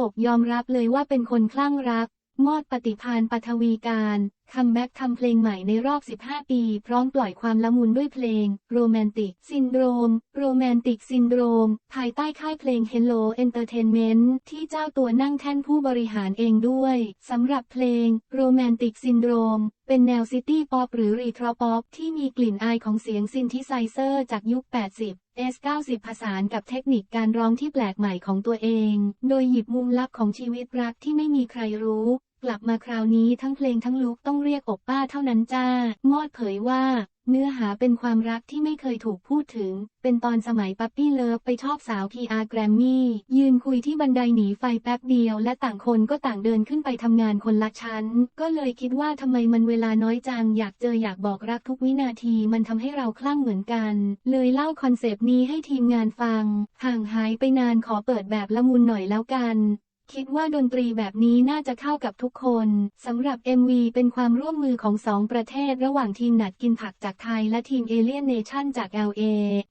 อกยอมรับเลยว่าเป็นคนคลั่งรัก มอดปฏิพานปฐวีการ คัมแบ็กทำเพลงใหม่ในรอบ 15 ปี พร้อมปล่อยความละมุนด้วยเพลง โรแมนติกซินโดรม โรแมนติกซินโดรม ภายใต้ค่ายเพลง Hello Entertainment ที่เจ้าตัวนั่งแท่นผู้บริหารเองด้วย สำหรับเพลง โรแมนติกซินโดรมเป็นแนวซิตี้ป๊อปหรือรีทรอป๊อปที่มีกลิ่นอายของเสียงซินธิไซเซอร์จากยุค 80 S90 ผสานกับเทคนิคการร้องที่แปลกใหม่ของตัวเอง โดยหยิบมุมลับของชีวิตรักที่ไม่มีใครรู้ กลับมาคราวนี้ทั้งเพลงทั้งลุกต้องเรียกอบป้าเท่านั้นจ้ามอดเผยว่า เนื้อหาเป็นความรักที่ไม่เคยถูกพูดถึง เป็นตอนสมัยปั๊ปปี้เลิฟไปชอบสาว PR แกรมมี่ ยืนคุยที่บันไดหนีไฟแป๊บเดียว และต่างคนก็ต่างเดินขึ้นไปทำงานคนละชั้น ก็เลยคิดว่าทำไมมันเวลาน้อยจัง อยากเจออยากบอกรักทุกวินาทีมันทำให้เราคลั่งเหมือนกัน เลยเล่าคอนเซปต์นี้ให้ทีมงานฟัง ห่างหายไปนานขอเปิดแบบละมุนหน่อยแล้วกัน คิดว่าดนตรีแบบนี้น่าจะเข้ากับทุกคนสำหรับ MV เป็นความร่วมมือของสองประเทศระหว่างทีมหนัดกินผักจากไทยและทีม Alien Nation จาก LA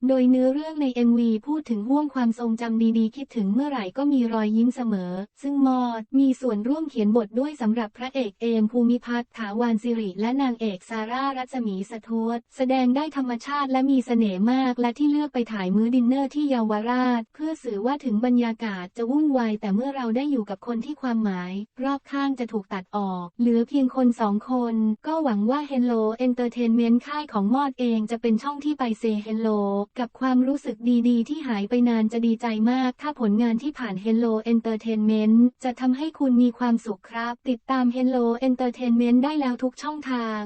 โดยเนื้อเรื่องใน MV พูดถึงห่วงความทรงจำดีๆ คิดถึงเมื่อไหร่ก็มีรอยยิ้มเสมอ ซึ่งมอดมีส่วนร่วมเขียนบทด้วยสำหรับพระเอกเอมภูมิพัฒน์ถาวรสิริ และนางเอกซาร่ารัศมีสะทวดแสดงได้ธรรมชาติและมีเสน่ห์มากและที่เลือกไปถ่ายมื้อดินเนอร์ที่เยาวราช เพื่อสื่อว่าถึงบรรยากาศจะวุ่นวายแต่เมื่อเราได้อยู่กับคนที่ความหมาย รอบข้างจะถูกตัดออก เหลือเพียงคนสองคน ก็หวังว่า Hello Entertainment ค่ายของมอดเองจะเป็นช่องที่ไปเซ Hello กับความรู้สึกดีๆ ที่หายไปนานจะดีใจมาก ถ้าผลงานที่ผ่าน Hello Entertainment จะทำให้คุณมีความสุขครับ ติดตาม Hello Entertainment ได้แล้วทุกช่องทาง